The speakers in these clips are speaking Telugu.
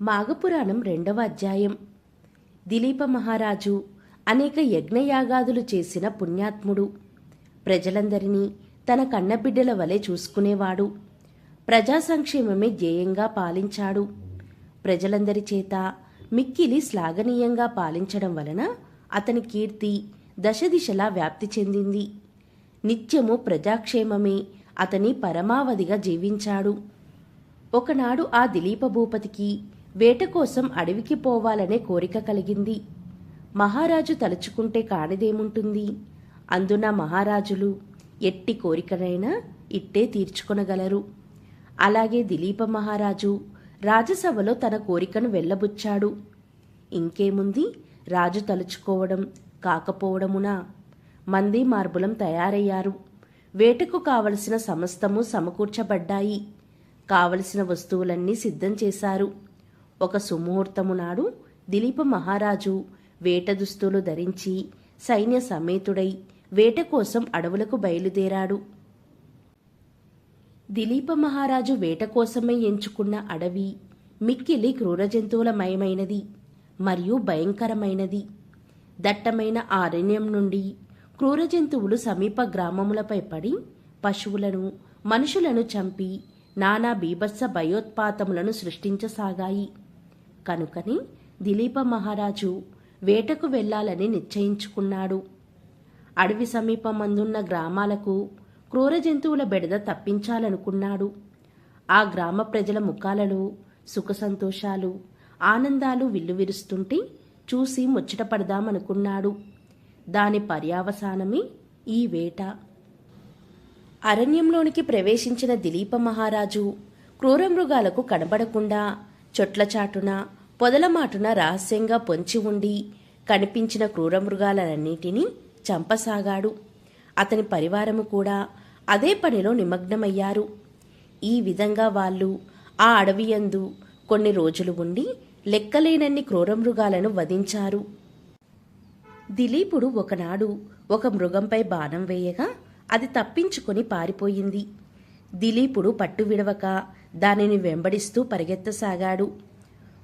మాఘపురాణం రెండవ అధ్యాయం. దిలీప మహారాజు అనేక యజ్ఞయాగాదులు చేసిన పుణ్యాత్ముడు. ప్రజలందరినీ తన కన్నబిడ్డల వలె చూసుకునేవాడు. ప్రజా సంక్షేమమే ధ్యేయంగా పాలించాడు. ప్రజలందరి చేత మిక్కిలి శ్లాఘనీయంగా పాలించడం వలన అతని కీర్తి దశదిశలా వ్యాప్తి చెందింది. నిత్యము ప్రజాక్షేమమే అతని పరమావధిగా జీవించాడు. ఒకనాడు ఆ దిలీప భూపతికి వేట కోసం అడవికి పోవాలనే కోరిక కలిగింది. మహారాజు తలుచుకుంటే కానిదేముంటుంది? అందున మహారాజులు ఎట్టి కోరికనైనా ఇట్టే తీర్చుకొనగలరు. అలాగే దిలీప మహారాజు రాజసభలో తన కోరికను వెళ్ళబుచ్చాడు ఇంకేముంది? రాజు తలుచుకోవడం కాకపోవడమునా? మంది మార్బులం తయారయ్యారు. వేటకు కావలసిన సమస్తము సమకూర్చబడ్డాయి. కావలసిన వస్తువులన్నీ సిద్ధం చేశారు. ఒక సుముహూర్తము నాడు దిలీప మహారాజు వేట దుస్తులు ధరించి సైన్య సమేతుడై వేట కోసం అడవులకు బయలుదేరాడు. దిలీప మహారాజు వేట కోసమే ఎంచుకున్న అడవి మిక్కిలి క్రూర జంతువులమయమైనది మరియు భయంకరమైనది. దట్టమైన అరణ్యం నుండి క్రూర జంతువులు సమీప గ్రామములపై పడి పశువులను మనుషులను చంపి నానా బీభత్స భయోత్పాతములను సృష్టించసాగాయి. కనుకని దిలీప మహారాజు వేటకు వెళ్ళాలని నిశ్చయించుకున్నాడు. అడవి సమీపమందున్న గ్రామాలకు క్రూర జంతువుల బెడద తప్పించాలనుకున్నాడు. ఆ గ్రామ ప్రజల ముఖాలలో సుఖ సంతోషాలు ఆనందాలు విల్లువిరుస్తుంటే చూసి ముచ్చటపడదామనుకున్నాడు. దాని పర్యావసానమే ఈ వేట. అరణ్యంలోనికి ప్రవేశించిన దిలీప మహారాజు క్రూరమృగాలకు కనబడకుండా చొట్లచాటున పొదలమాటున రహస్యంగా పొంచి ఉండి కనిపించిన క్రూరమృగాలన్నిటినీ చంపసాగాడు. అతని పరివారము కూడా అదే పనిలో నిమగ్నమయ్యారు. ఈ విధంగా వాళ్ళు ఆ అడవియందు కొన్ని రోజులు ఉండి లెక్కలేనన్ని క్రూరమృగాలను వధించారు. దిలీపుడు ఒకనాడు ఒక మృగంపై బాణం వేయగా అది తప్పించుకొని పారిపోయింది. దిలీపుడు పట్టు విడవక దానిని వెంబడిస్తూ పరిగెత్తసాగాడు.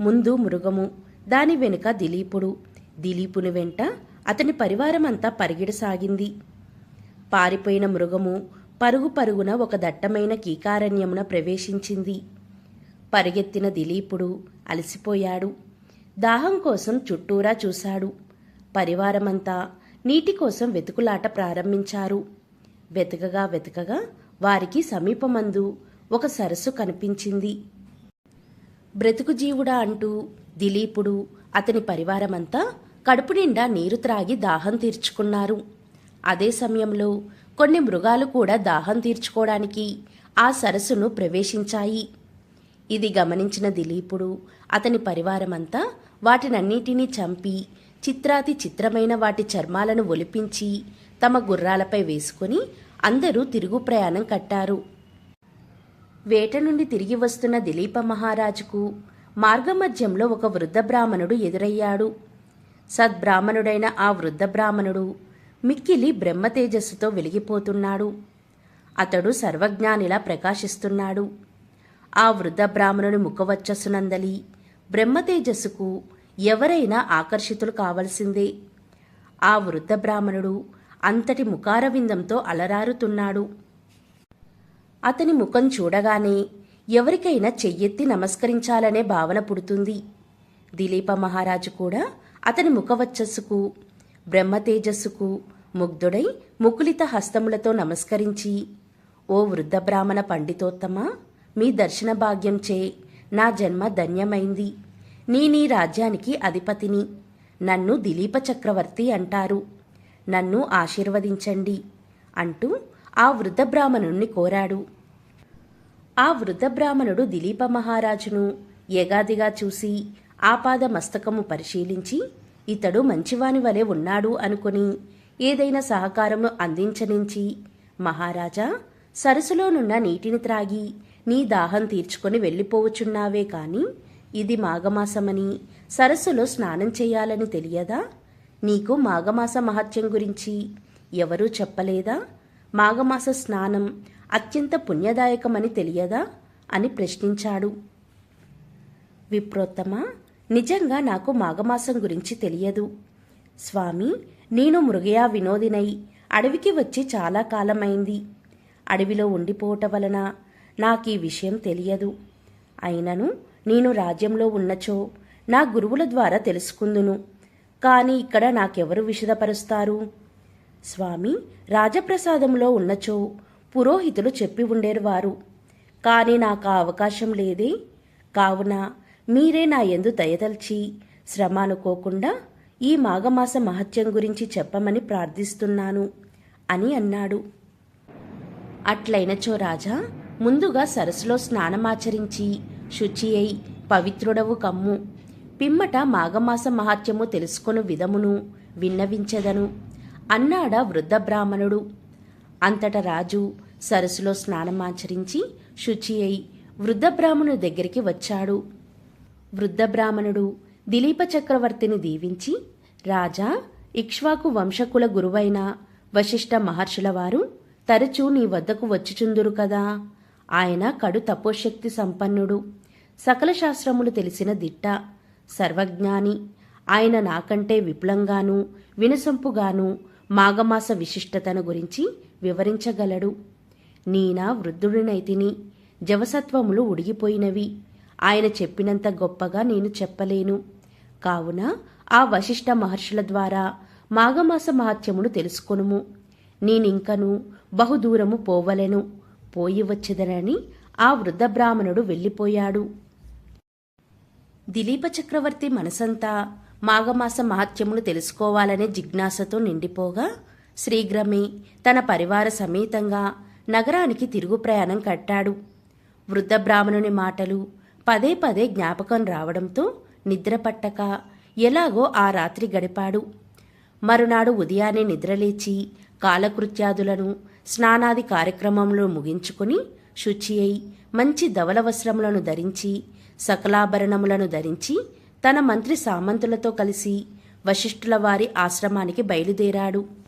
ముందు మృగము దాని వెనుక దిలీపుడు. దిలీపుని వెంట అతని పరివారమంతా పరిగెడసాగింది. పారిపోయిన మృగము పరుగు పరుగున ఒక దట్టమైన కీకారణ్యమున ప్రవేశించింది. పరిగెత్తిన దిలీపుడు అలసిపోయాడు. దాహం కోసం చుట్టూరా చూశాడు. పరివారమంతా నీటి కోసం వెతుకులాట ప్రారంభించారు. వెతకగా వెతకగా వారికి సమీపమందు ఒక సరస్సు కనిపించింది. బ్రతుకు జీవుడా అంటూ దిలీపుడు అతని పరివారమంతా కడుపు నిండా నీరు త్రాగి దాహం తీర్చుకున్నారు. అదే సమయంలో కొన్ని మృగాలు కూడా దాహం తీర్చుకోవడానికి ఆ సరస్సును ప్రవేశించాయి. ఇది గమనించిన దిలీపుడు అతని పరివారమంతా వాటినన్నిటినీ చంపి చిత్రాతి చిత్రమైన వాటి చర్మాలను ఒలిపించి తమ గుర్రాలపై వేసుకుని అందరూ తిరుగు ప్రయాణం కట్టారు. వేట నుండి తిరిగి వస్తున్న దిలీప మహారాజుకు మార్గమధ్యంలో ఒక వృద్ధ బ్రాహ్మణుడు ఎదురయ్యాడు. సద్బ్రాహ్మణుడైన ఆ వృద్ధ బ్రాహ్మణుడు మిక్కిలి బ్రహ్మతేజస్సుతో వెలిగిపోతున్నాడు. అతడు సర్వజ్ఞానిలా ప్రకాశిస్తున్నాడు. ఆ వృద్ధ బ్రాహ్మణుని ముఖవచ్చసునందలి బ్రహ్మతేజస్సుకు ఎవరైనా ఆకర్షితులు కావలసిందే. ఆ వృద్ధ బ్రాహ్మణుడు అంతటి ముఖారవిందంతో అలరారుతున్నాడు. అతని ముఖం చూడగానే ఎవరికైనా చెయ్యెత్తి నమస్కరించాలనే భావన పుడుతుంది. దిలీప మహారాజు కూడా అతని ముఖవచ్చస్సుకు బ్రహ్మతేజస్సుకు ముగ్ధుడై ముకులిత హస్తములతో నమస్కరించి ఓ వృద్ధ బ్రాహ్మణ పండితోత్తమా మీ దర్శన భాగ్యంచే నా జన్మ ధన్యమైంది. నీ నీ రాజ్యానికి అధిపతిని. నన్ను దిలీప చక్రవర్తి అంటారు. నన్ను ఆశీర్వదించండి అంటూ ఆ వృద్ధ బ్రాహ్మణుణ్ణి కోరాడు. ఆ వృద్ధ బ్రాహ్మణుడు దిలీప మహారాజును ఏగాదిగా చూసి ఆపాద మస్తకము పరిశీలించి ఇతడు మంచివాని వలె ఉన్నాడు అనుకుని ఏదైనా సహకారము అందించనించి మహారాజా సరస్సులోనున్న నీటిని త్రాగి నీ దాహం తీర్చుకొని వెళ్ళిపోవచున్నావే కాని ఇది మాఘమాసమని సరస్సులో స్నానం చేయాలని తెలియదా? నీకు మాఘమాస మహత్యం గురించి ఎవరూ చెప్పలేదా? మాఘమాస స్నానం అత్యంత పుణ్యదాయకమని తెలియదా? అని ప్రశ్నించాడు. విప్రోత్తమ నిజంగా నాకు మాఘమాసం గురించి తెలియదు. స్వామి నేను మృగయా వినోదినై అడవికి వచ్చి చాలా కాలమైంది. అడవిలో ఉండిపోవటం వలన నాకు ఈ విషయం తెలియదు. అయినను నేను రాజ్యంలో ఉన్నచో నా గురువుల ద్వారా తెలుసుకుందును. కానీ ఇక్కడ నాకెవరు విషదపరుస్తారు? స్వామి రాజప్రసాదంలో ఉన్నచో పురోహితులు చెప్పి ఉండేవారు. కానీ నాకు ఆ అవకాశం లేదే. కావున మీరే నా ఎందు దయదల్చి శ్రమ అనుకోకుండా ఈ మాఘమాస మహత్యం గురించి చెప్పమని ప్రార్థిస్తున్నాను అని అన్నాడు. అట్లైనచో రాజా ముందుగా సరస్సులో స్నానమాచరించి శుచి అయి పవిత్రుడవు కమ్ము. పిమ్మట మాఘమాస మహాత్యము తెలుసుకొను విధమును విన్నవించెదను. అన్నాడా వృద్ధ బ్రాహ్మణుడు అంతట రాజు సరస్సులో స్నానమాచరించి శుచి అయి వృద్ధ బ్రాహ్మణుడి దగ్గరికి వచ్చాడు. వృద్ధ బ్రాహ్మణుడు దిలీప చక్రవర్తిని దీవించి రాజా ఇక్ష్వాకు వంశకుల గురువైన వశిష్ఠ మహర్షుల వారు తరచూ నీ వద్దకు వచ్చుచుందురు కదా. ఆయన కడు తపోశక్తి సంపన్నుడు. సకల శాస్త్రములు తెలిసిన దిట్ట సర్వజ్ఞాని. ఆయన నాకంటే విపులంగాను వినసొంపుగాను మాఘమాస విశిష్టతను గురించి వివరించగలడు. నీనా వృద్ధుడినైతిని జవసత్వములు ఉడిగిపోయినవి. ఆయన చెప్పినంత గొప్పగా నేను చెప్పలేను. కావున ఆ వశిష్ఠ మహర్షుల ద్వారా మాఘమాస మహత్యమును తెలుసుకొనుము. నేనింకను బహుదూరము పోవలెను. పోయి వచ్చెదనని ఆ వృద్ధ బ్రాహ్మణుడు వెళ్ళిపోయాడు. దిలీప చక్రవర్తి మనసంతా మాఘమాస మహత్యమును తెలుసుకోవాలనే జిజ్ఞాసతో నిండిపోగా శ్రీగ్రమే తన పరివార సమేతంగా నగరానికి తిరుగు ప్రయాణం కట్టాడు. వృద్ధ బ్రాహ్మణుని మాటలు పదే పదే జ్ఞాపకం రావడంతో నిద్రపట్టక ఎలాగో ఆ రాత్రి గడిపాడు. మరునాడు ఉదయాన్నే నిద్రలేచి కాలకృత్యాదులను స్నానాది కార్యక్రమంలో ముగించుకుని శుచి అయి మంచి ధవల వస్త్రములను ధరించి సకలాభరణములను ధరించి తన మంత్రి సామంతులతో కలిసి వశిష్ఠుల వారి ఆశ్రమానికి బయలుదేరాడు.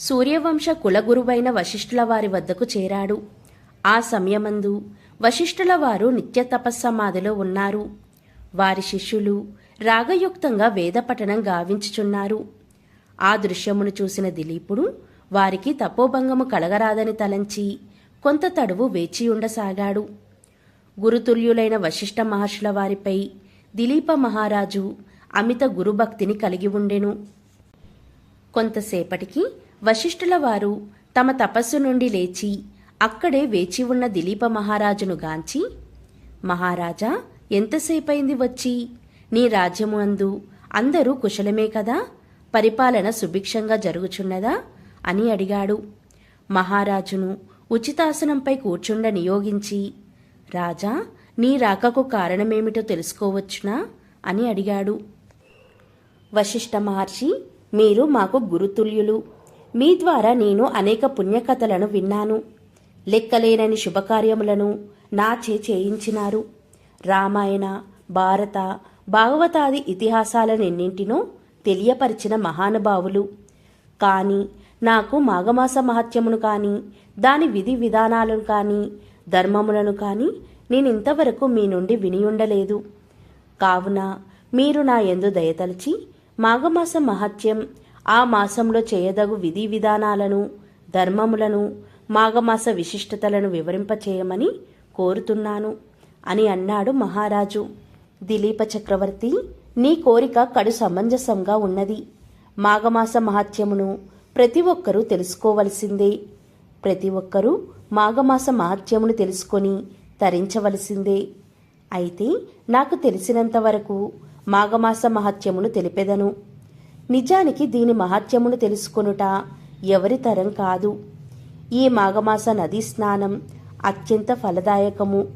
సూర్యవంశ కులగురువైన వశిష్ఠుల వారి వద్దకు చేరాడు. ఆ సమయమందు వశిష్ఠుల వారు నిత్య తపస్సమాధిలో ఉన్నారు. వారి శిష్యులు రాగయుక్తంగా వేదపఠనం గావించుచున్నారు. ఆ దృశ్యమును చూసిన దిలీపుడు వారికి తపోభంగము కలగరాదని తలంచి కొంత తడువు వేచియుండసాగాడు గురుతుల్యులైన వశిష్ఠ మహర్షుల వారిపై దిలీప మహారాజు అమిత గురుభక్తిని కలిగి ఉండెను. కొంతసేపటికి వశిష్ఠుల వారు తమ తపస్సు నుండి లేచి అక్కడే వేచి ఉన్న దిలీప మహారాజును గాంచి మహారాజా ఎంతసేపైంది వచ్చి? నీ రాజ్యము అందు అందరూ కుశలమే కదా? పరిపాలన సుభిక్షంగా జరుగుచున్నదా? అని అడిగాడు. మహారాజును ఉచితాసనంపై కూర్చుండ నియోగించి రాజా నీ రాకకు కారణమేమిటో తెలుసుకోవచ్చునా? అని అడిగాడు. వశిష్ఠ మహర్షి మీరు మాకు గురుతుల్యులు మీ ద్వారా నేను అనేక పుణ్యకథలను విన్నాను. లెక్కలేనని శుభకార్యములను నాచే చేయించినారు. రామాయణ భారత భాగవతాది ఇతిహాసాలనెన్నింటినో తెలియపరిచిన మహానుభావులు. కానీ నాకు మాఘమాస మహత్యమును కానీ దాని విధి విధానాలను కానీ ధర్మములను కానీ నేనింతవరకు మీ నుండి వినియుండలేదు. కావున మీరు నా యందు దయతలిచి మాఘమాస మహత్యం ఆ మాసంలో చేయదగు విధి విధానాలను ధర్మములను మాఘమాస విశిష్టతలను వివరింపచేయమని కోరుతున్నాను అని అన్నాడు మహారాజు. దిలీప చక్రవర్తి నీ కోరిక కడు సమంజసంగా ఉన్నది. మాఘమాస మహత్యమును ప్రతి ఒక్కరూ తెలుసుకోవలసిందే. ప్రతి ఒక్కరూ మాఘమాస మహత్యమును తెలుసుకొని తరించవలసిందే. అయితే నాకు తెలిసినంత వరకు మాఘమాస మహత్యమును తెలిపెదను. నిజానికి దీని మహత్యమును తెలుసుకొనుట ఎవరి తరం కాదు. ఈ మాఘమాస నదీ స్నానం అత్యంత ఫలదాయకము.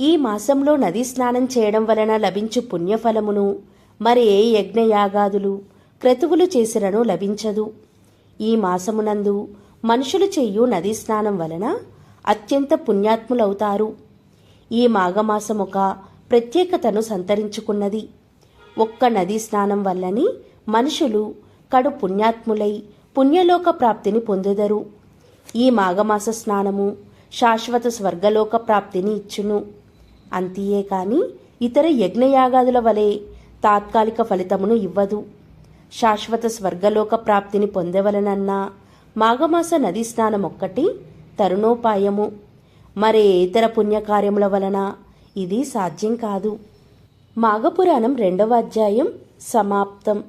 ఈ మాసంలో నదీ స్నానం చేయడం వలన లభించు పుణ్యఫలమును మరి ఏ యజ్ఞయాగాదులు క్రతువులు చేసినను లభించదు. ఈ మాసమునందు మనుషులు చెయ్యు నదీ స్నానం వలన అత్యంత పుణ్యాత్ములవుతారు. ఈ మాఘమాసం ఒక ప్రత్యేకతను సంతరించుకున్నది. ఒక్క నదీ స్నానం వల్లని మనుషులు కడు పుణ్యాత్ములై పుణ్యలోక ప్రాప్తిని పొందుదరు. ఈ మాఘమాస స్నానము శాశ్వత స్వర్గలోక ప్రాప్తిని ఇచ్చును. అంతియే కాని ఇతర యజ్ఞయాగాదుల వలె తాత్కాలిక ఫలితమును ఇవ్వదు. శాశ్వత స్వర్గలోక ప్రాప్తిని పొందవలనన్నా మాఘమాస నదీ స్నానం ఒక్కటి తరుణోపాయము. మరే ఇతర పుణ్యకార్యముల వలన ఇది సాధ్యం కాదు. మాఘపురాణం రెండవ అధ్యాయం సమాప్తం.